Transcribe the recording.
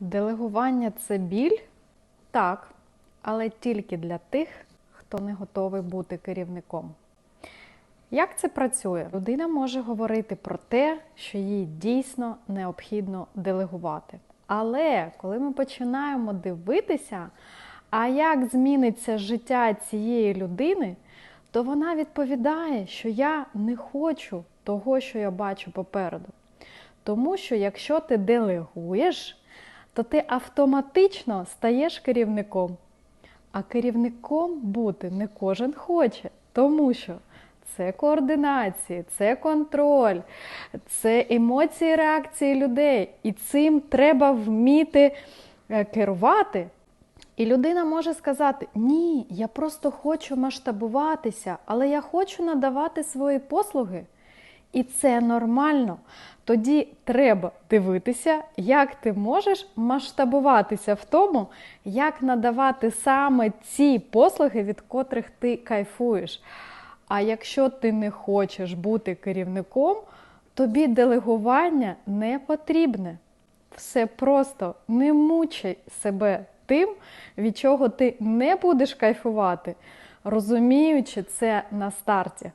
Делегування це біль? Так, але тільки для тих, хто не готовий бути керівником. Як це працює? Людина може говорити про те, що їй дійсно необхідно делегувати. Але коли ми починаємо дивитися, а як зміниться життя цієї людини, то вона відповідає, що я не хочу того, що я бачу попереду. Тому що якщо ти делегуєш, то ти автоматично стаєш керівником. А керівником бути не кожен хоче, тому що це координації, це контроль, це емоції, реакції людей. І цим треба вміти е, керувати. І людина може сказати: Ні, я просто хочу масштабуватися, але я хочу надавати свої послуги. І це нормально. Тоді треба дивитися, як ти можеш масштабуватися в тому, як надавати саме ці послуги, від котрих ти кайфуєш. А якщо ти не хочеш бути керівником, тобі делегування не потрібне. Все просто не мучай себе тим, від чого ти не будеш кайфувати, розуміючи це на старті.